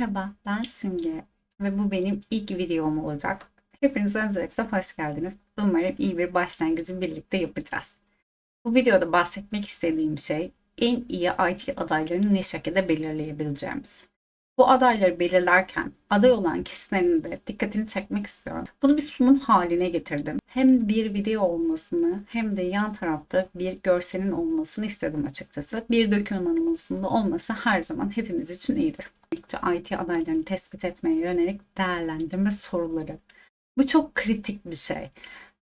Merhaba, ben Simge ve bu benim ilk videom olacak. Hepiniz öncelikle hoş geldiniz. Umarım iyi bir başlangıcı birlikte yapacağız. Bu videoda bahsetmek istediğim şey en iyi IT adaylarını ne şekilde belirleyebileceğimiz. Bu adayları belirlerken aday olan kişilerin de dikkatini çekmek istiyorum. Bunu bir sunum haline getirdim. Hem bir video olmasını hem de yan tarafta bir görselin olmasını istedim açıkçası. Bir dokümanımızın da olması her zaman hepimiz için iyidir. IT adaylarını tespit etmeye yönelik değerlendirme soruları. Bu çok kritik bir şey.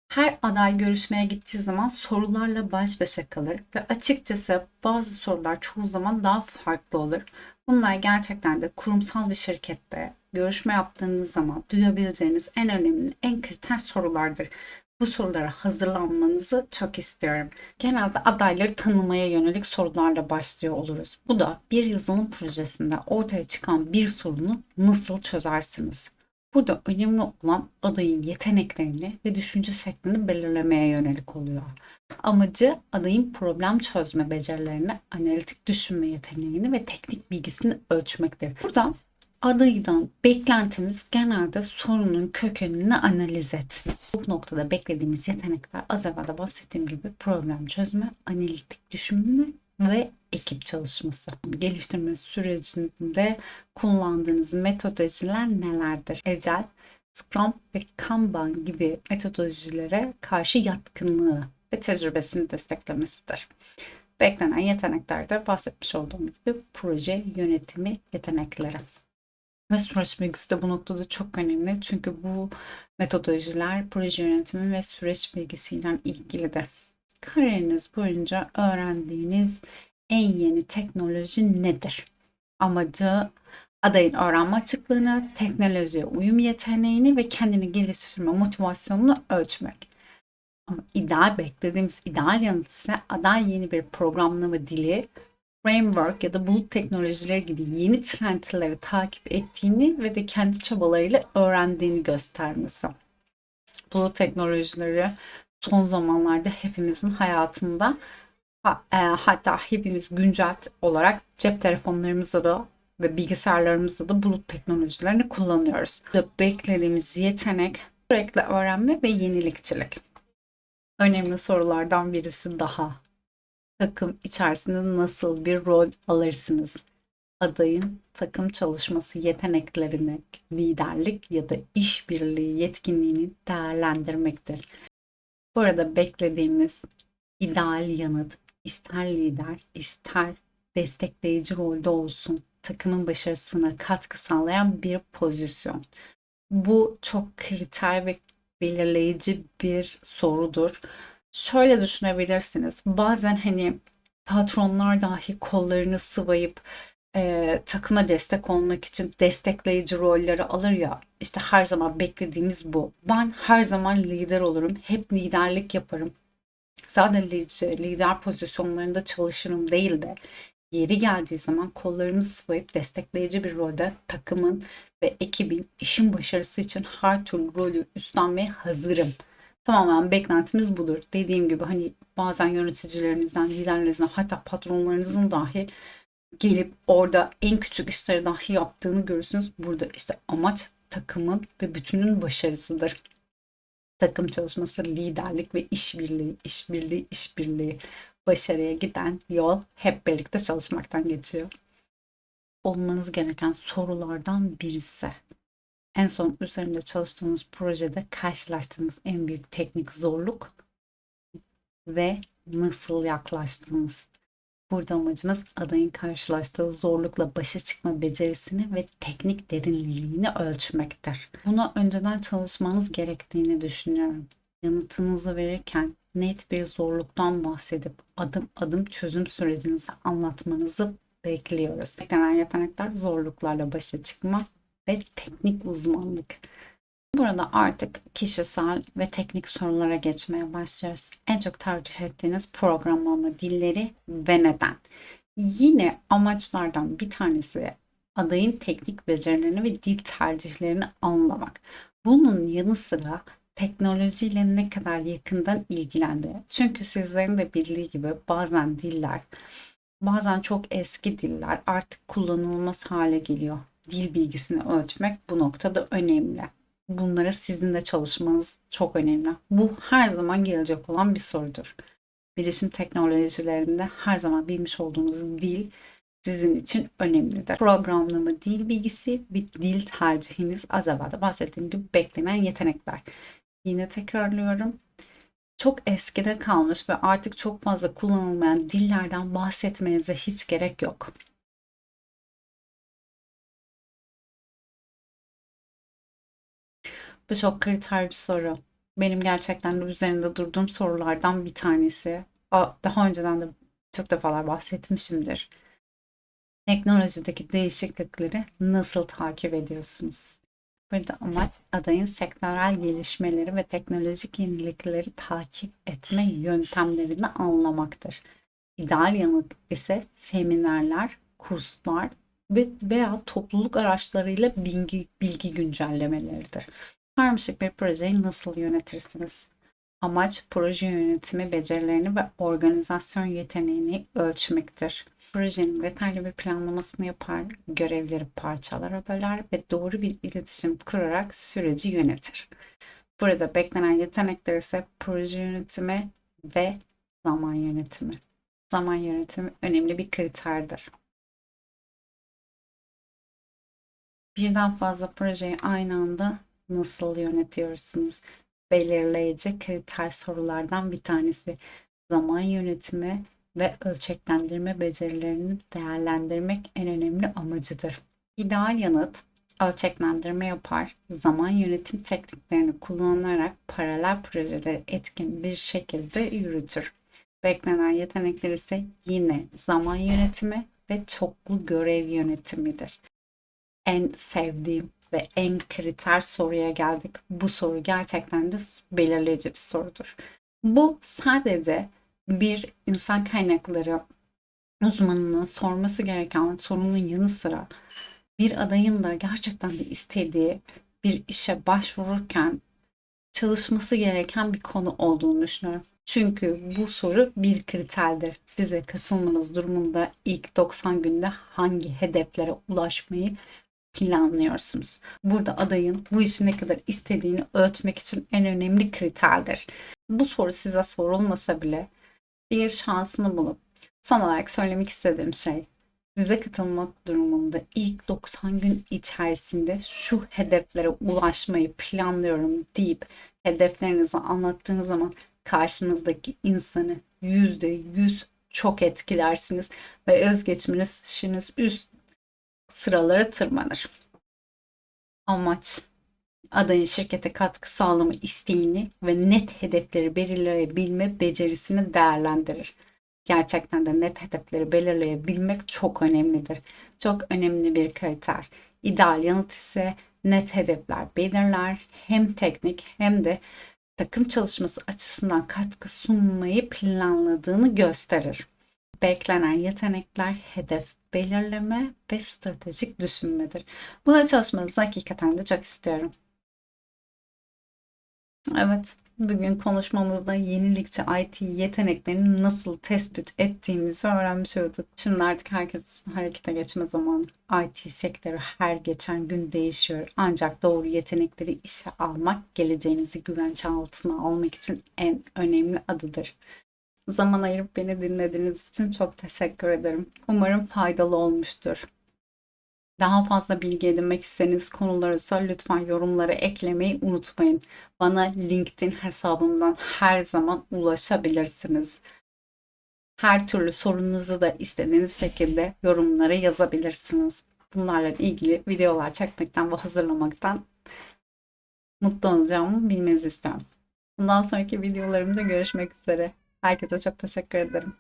Her aday görüşmeye gittiği zaman sorularla baş başa kalır ve açıkçası bazı sorular çoğu zaman daha farklı olur. Bunlar gerçekten de kurumsal bir şirkette görüşme yaptığınız zaman duyabileceğiniz en önemli, en kriter sorulardır. Bu sorulara hazırlanmanızı çok istiyorum. Genelde adayları tanımaya yönelik sorularla başlıyor oluruz. Bu da bir yazılım projesinde ortaya çıkan bir sorunu nasıl çözersiniz? Burada önemli olan adayın yeteneklerini ve düşünce şeklini belirlemeye yönelik oluyor. Amacı adayın problem çözme becerilerini, analitik düşünme yeteneğini ve teknik bilgisini ölçmektir. Burada adaydan beklentimiz genelde sorunun kökenini analiz etmek. Bu noktada beklediğimiz yetenekler az evvel de bahsettiğim gibi problem çözme, analitik düşünme ve ekip çalışması. Geliştirme sürecinde kullandığınız metodolojiler nelerdir? Agile, Scrum ve Kanban gibi metodolojilere karşı yatkınlığı ve tecrübesini desteklemesidir. Beklenen yetenekler de bahsetmiş olduğum gibi proje yönetimi yetenekleri. Ve süreç bilgisi de bu noktada çok önemli. Çünkü bu metodolojiler proje yönetimi ve süreç bilgisiyle ilgilidir. Kariyeriniz boyunca öğrendiğiniz en yeni teknoloji nedir? Amacı adayın öğrenme açıklığını, teknolojiye uyum yeteneğini ve kendini geliştirme motivasyonunu ölçmek. Ama ideal beklediğimiz ideal yanıt ise aday yeni bir programlama dili, framework ya da bulut teknolojileri gibi yeni trendleri takip ettiğini ve de kendi çabalarıyla öğrendiğini göstermesi. Bulut teknolojileri son zamanlarda hepimizin hayatında e, hatta hepimiz güncel olarak cep telefonlarımızda da ve bilgisayarlarımızda da bulut teknolojilerini kullanıyoruz. Beklediğimiz yetenek sürekli öğrenme ve yenilikçilik. Önemli sorulardan birisi daha. Takım içerisinde nasıl bir rol alırsınız? Adayın takım çalışması yeteneklerini, liderlik ya da işbirliği yetkinliğini değerlendirmektir. Bu arada beklediğimiz ideal yanıt ister lider, ister destekleyici rolde olsun takımın başarısına katkı sağlayan bir pozisyon. Bu çok kriter ve belirleyici bir sorudur. Şöyle düşünebilirsiniz. Bazen hani patronlar dahi kollarını sıvayıp e, takıma destek olmak için destekleyici rolleri alır ya. İşte her zaman beklediğimiz bu. Ben her zaman lider olurum. Hep liderlik yaparım. Sadece lider pozisyonlarında çalışırım değil de yeri geldiği zaman kollarımı sıvayıp destekleyici bir rolde takımın ve ekibin işin başarısı için her türlü rolü üstlenmeye hazırım. Tamamen beklentimiz budur. Dediğim gibi hani bazen yöneticilerinizden, liderlerinizden hatta patronlarınızın dahi gelip orada en küçük işleri dahi yaptığını görürsünüz. Burada işte amaç takımın ve bütünün başarısıdır. Takım çalışması, liderlik ve işbirliği, işbirliği, işbirliği başarıya giden yol hep birlikte çalışmaktan geçiyor. Olmanız gereken sorulardan birisi. En son üzerinde çalıştığınız projede karşılaştığınız en büyük teknik zorluk ve nasıl yaklaştınız? Burada amacımız adayın karşılaştığı zorlukla başa çıkma becerisini ve teknik derinliğini ölçmektir. Buna önceden çalışmanız gerektiğini düşünüyorum. Yanıtınızı verirken net bir zorluktan bahsedip adım adım çözüm sürecinizi anlatmanızı bekliyoruz. Beklenen yetenekler zorluklarla başa çıkma ve teknik uzmanlık. Burada artık kişisel ve teknik sorulara geçmeye başlıyoruz. En çok tercih ettiğiniz programlama dilleri ve neden? Yine amaçlardan bir tanesi adayın teknik becerilerini ve dil tercihlerini anlamak. Bunun yanı sıra teknolojiyle ne kadar yakından ilgilendi. Çünkü sizlerin de bildiği gibi bazen diller, bazen çok eski diller artık kullanılmaz hale geliyor. Dil bilgisini ölçmek bu noktada önemli. Bunlara sizin de çalışmanız çok önemli. Bu her zaman gelecek olan bir sorudur. Bilişim teknolojilerinde her zaman bilmiş olduğunuz dil sizin için önemlidir. Programlama dil bilgisi bir dil tercihiniz az evvel de bahsettiğim gibi beklenen yetenekler. Yine tekrarlıyorum. Çok eskide kalmış ve artık çok fazla kullanılmayan dillerden bahsetmenize hiç gerek yok. Bu çok kriter bir soru. Benim gerçekten de üzerinde durduğum sorulardan bir tanesi. Daha önceden de çok defalar bahsetmişimdir. Teknolojideki değişiklikleri nasıl takip ediyorsunuz? Burada amaç adayın sektörel gelişmeleri ve teknolojik yenilikleri takip etme yöntemlerini anlamaktır. İdeal yanıt ise seminerler, kurslar ve veya topluluk araçlarıyla bilgi, bilgi güncellemeleridir. Karmaşık bir projeyi nasıl yönetirsiniz? Amaç proje yönetimi becerilerini ve organizasyon yeteneğini ölçmektir. Projenin detaylı bir planlamasını yapar, görevleri parçalara böler ve doğru bir iletişim kurarak süreci yönetir. Burada beklenen yetenekler ise proje yönetimi ve zaman yönetimi. Zaman yönetimi önemli bir kriterdir. Birden fazla projeyi aynı anda nasıl yönetiyorsunuz? belirleyici kriter sorulardan bir tanesi. Zaman yönetimi ve ölçeklendirme becerilerini değerlendirmek en önemli amacıdır. İdeal yanıt ölçeklendirme yapar, zaman yönetim tekniklerini kullanarak paralel projeleri etkin bir şekilde yürütür. Beklenen yetenekler ise yine zaman yönetimi ve çoklu görev yönetimidir. En sevdiğim ve en kriter soruya geldik. Bu soru gerçekten de belirleyici bir sorudur. Bu sadece bir insan kaynakları uzmanının sorması gereken sorunun yanı sıra bir adayın da gerçekten de istediği bir işe başvururken çalışması gereken bir konu olduğunu düşünüyorum. Çünkü bu soru bir kriterdir. Bize katılmanız durumunda ilk 90 günde hangi hedeflere ulaşmayı planlıyorsunuz. Burada adayın bu işi ne kadar istediğini ölçmek için en önemli kriterdir. Bu soru size sorulmasa bile bir şansını bulup son olarak söylemek istediğim şey size katılmak durumunda ilk 90 gün içerisinde şu hedeflere ulaşmayı planlıyorum deyip hedeflerinizi anlattığınız zaman karşınızdaki insanı %100 çok etkilersiniz ve özgeçmişiniz üst sıralara tırmanır. Amaç adayın şirkete katkı sağlama isteğini ve net hedefleri belirleyebilme becerisini değerlendirir. Gerçekten de net hedefleri belirleyebilmek çok önemlidir. Çok önemli bir kriter. İdeal yanıt ise net hedefler belirler. Hem teknik hem de takım çalışması açısından katkı sunmayı planladığını gösterir. Beklenen yetenekler hedef belirleme ve stratejik düşünmedir. Buna çalışmanızı hakikaten de çok istiyorum. Evet, bugün konuşmamızda yenilikçi IT yeteneklerini nasıl tespit ettiğimizi öğrenmiş olduk. Şimdi artık herkes harekete geçme zamanı. IT sektörü her geçen gün değişiyor. Ancak doğru yetenekleri işe almak geleceğinizi güvence altına almak için en önemli adıdır. Zaman ayırıp beni dinlediğiniz için çok teşekkür ederim. Umarım faydalı olmuştur. Daha fazla bilgi edinmek istediğiniz konularsa lütfen yorumlara eklemeyi unutmayın. Bana LinkedIn hesabımdan her zaman ulaşabilirsiniz. Her türlü sorunuzu da istediğiniz şekilde yorumlara yazabilirsiniz. Bunlarla ilgili videolar çekmekten ve hazırlamaktan mutlu olacağımı bilmenizi istiyorum. Bundan sonraki videolarımda görüşmek üzere. Herkese çok teşekkür ederim.